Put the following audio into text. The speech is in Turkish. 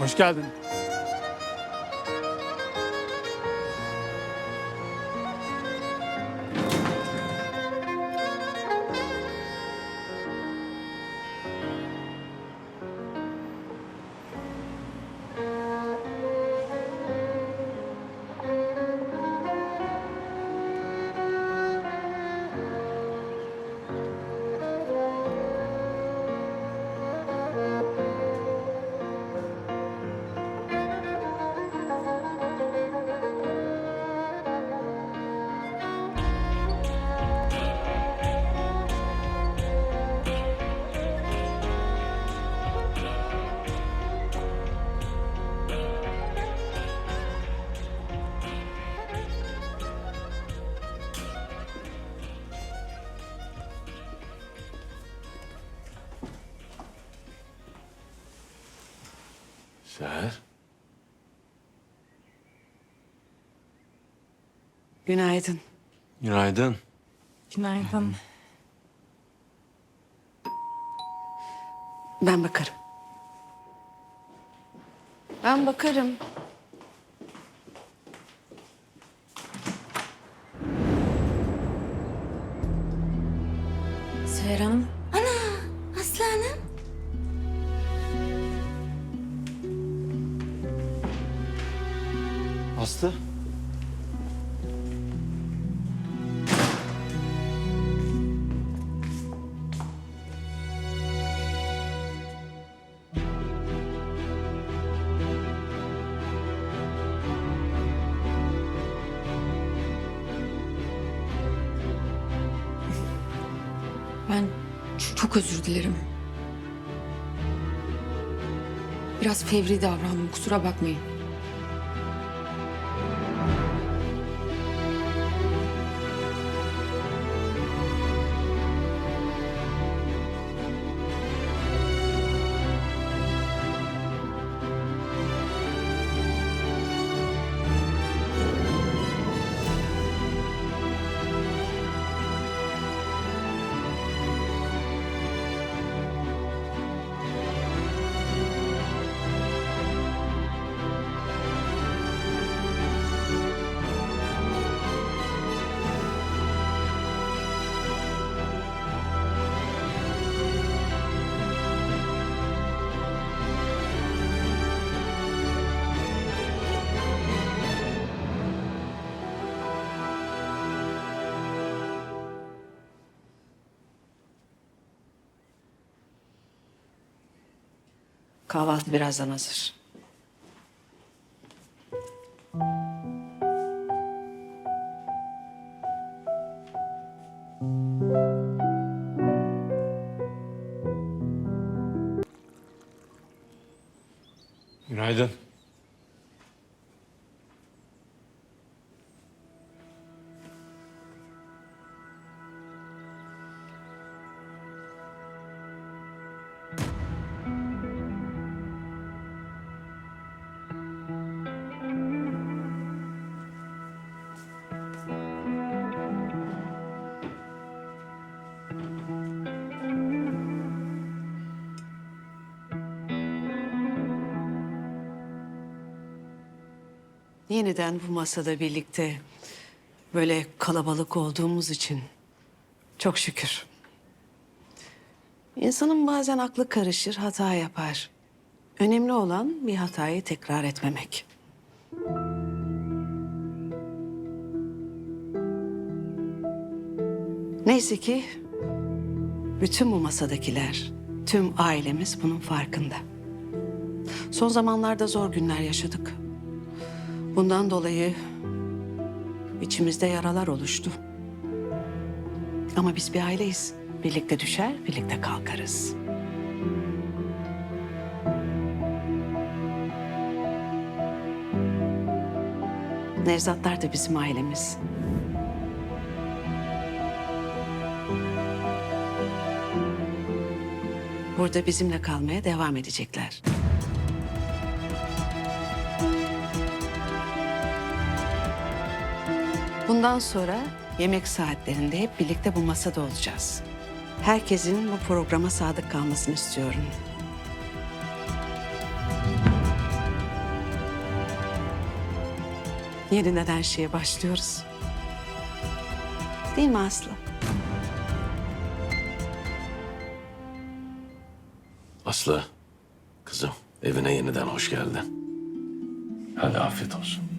Hoş geldin. Seher. Günaydın. Günaydın. Günaydın. Ben bakarım. Ben bakarım. Aslı. Ben çok özür dilerim. Biraz fevri davrandım kusura bakmayın. Kahvaltı birazdan hazır. Günaydın. Yeniden bu masada birlikte böyle kalabalık olduğumuz için çok şükür. İnsanın bazen aklı karışır, hata yapar. Önemli olan bir hatayı tekrar etmemek. Neyse ki bütün bu masadakiler, tüm ailemiz bunun farkında. Son zamanlarda zor günler yaşadık. Bundan dolayı içimizde yaralar oluştu. Ama biz bir aileyiz. Birlikte düşer, birlikte kalkarız. Nevzatlar da bizim ailemiz. Burada bizimle kalmaya devam edecekler. Bundan sonra yemek saatlerinde hep birlikte bu masada olacağız. Herkesin bu programa sadık kalmasını istiyorum. Yeniden her şeye başlıyoruz. Değil mi Aslı? Aslı, kızım evine yeniden hoş geldin. Hadi afiyet olsun.